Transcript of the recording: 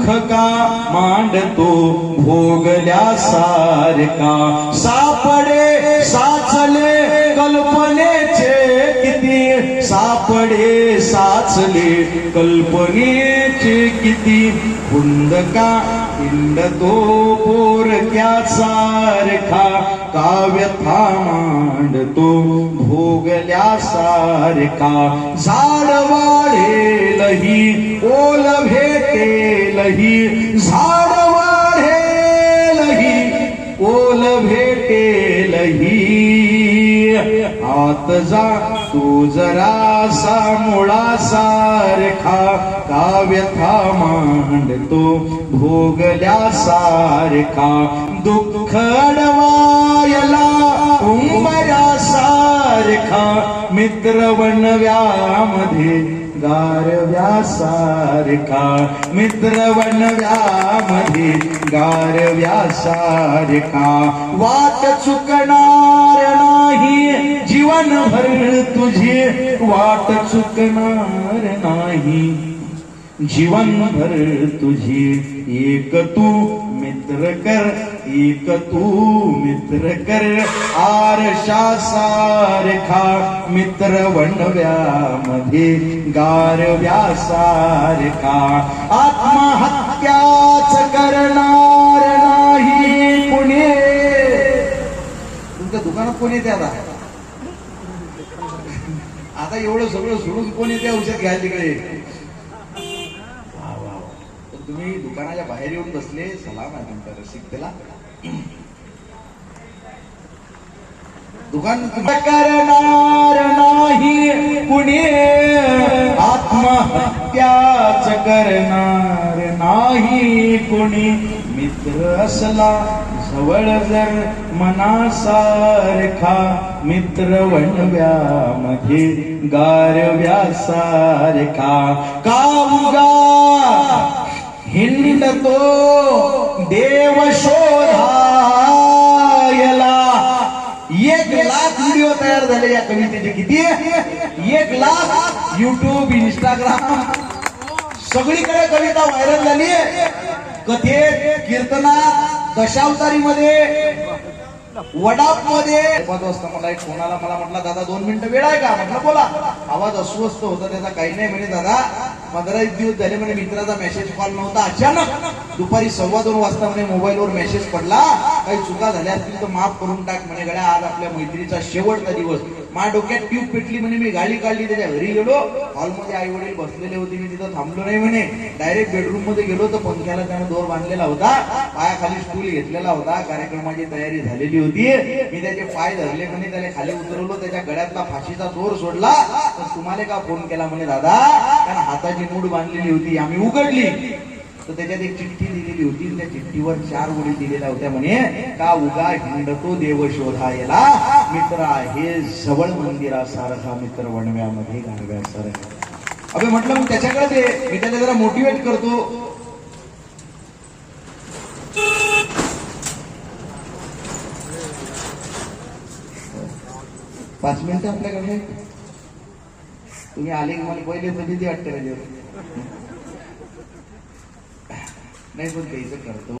दुःख का मांडतो भोगल्या सारका. सापडे साचले कल्पनेचे किती? सापडे साचले कल्पनेचे किती? कुंदका हिंडतो पोरक्या सारखा काव्यथा मांडतो भोगल्या सारखा झाड वाढेलही ओल भेटेलही झाड वाढेलही ओल भेटेलही आत जा तू जरासा मुळा सारखा काव्यथा मांडतो भोगल्या सारखा दुःख अडवायला उंबऱ्या सारखा मित्र बनव्यामध्ये गारव्या सारखा मित्र बनव्यामध्ये गारव्या सारखा वाट चुकणार नाही जीवनभर तुझी वाट चुकणार नाही. जीवन भर तुझी एक तू मित्र कर एक तू मित्र कर. आरशा सारखा मित्र वणव्यामध्ये गारव्या सारखा आत्महत्याच करणार नाही पुणे. तुमच्या दुकानात कोणी येते आता आता एवढं सगळं सोडून कोणी ते औषध घ्या तिकडे? तुम्ही दुकानाच्या बाहेर येऊन बसले सलाम आहे तुमच्या रसिकतेला दुकान करणार नाही कुणी. आत्महत्याच करणार नाही कुणी. मित्र असला जवळ जर मनासारखा मित्र वणव्यामध्ये गारव्या सारखा कावगा हिंडतो देव शोधायला. एक लाख व्हिडिओ तयार झाले या कवितेचे किती? एक लाख युट्यूब इंस्टाग्राम सगळीकडे कविता व्हायरल झाली. कथेत कीर्तनात दशावतारीमध्ये वडापमध्ये पाच वाजता मला एक कोणाला मला म्हटला दादा दोन मिनिटं वेळ आहे का? म्हटलं बोला. आवाज अस्वस्थ होता त्याचा काही नाही म्हणे दादा पंधरा एक दिवस झाले म्हणे मित्राचा मेसेज कॉल नव्हता. अचानक दुपारी सव्वा दोन वाजता म्हणे मोबाईलवर मेसेज पडला. काही चुका झाल्या असतील तर माफ करून टाक म्हणे गड्या. आज आपल्या मैत्रीचा शेवटचा दिवस. माझ्या डोक्यात ट्यूब पेटली म्हणे मी. गाडी काढली त्याच्या घरी गेलो. हॉलमध्ये आई वडील बसलेले होते. मी तिथं थांबलो नाही म्हणे. डायरेक्ट बेडरूममध्ये गेलो तर पंख्याला त्याने दोर बांधलेला होता. पायाखाली स्टूल घेतलेला होता. कार्यक्रमाची तयारी झालेली होती. मी त्याचे पाय धरले म्हणे. त्याला खाली उतरवलो. त्याच्या गळ्यातला फाशीचा दोर सोडला. तर तुम्हाला का फोन केला म्हणे दादा? त्यानं हाताची मूड बांधलेली होती. आम्ही उघडली. तर त्याच्यात एक चिठ्ठी दिलेली होती. त्या चिठ्ठीवर चार ओळी दिलेल्या होत्या म्हणे का उगा हिंडतो देव शोधायला? मित्र आहे जवळ मंदिरासारखा मित्र वणव्यामध्ये गाणव्यासारखा अभे म्हटलं मग त्याच्याकडे मी त्याला जरा मोटिवेट करतो. पाच मिनिटं आपल्याकडे तुम्ही आले की मला पहिले तर भीती वाटते नाही पण त्याचं करतो.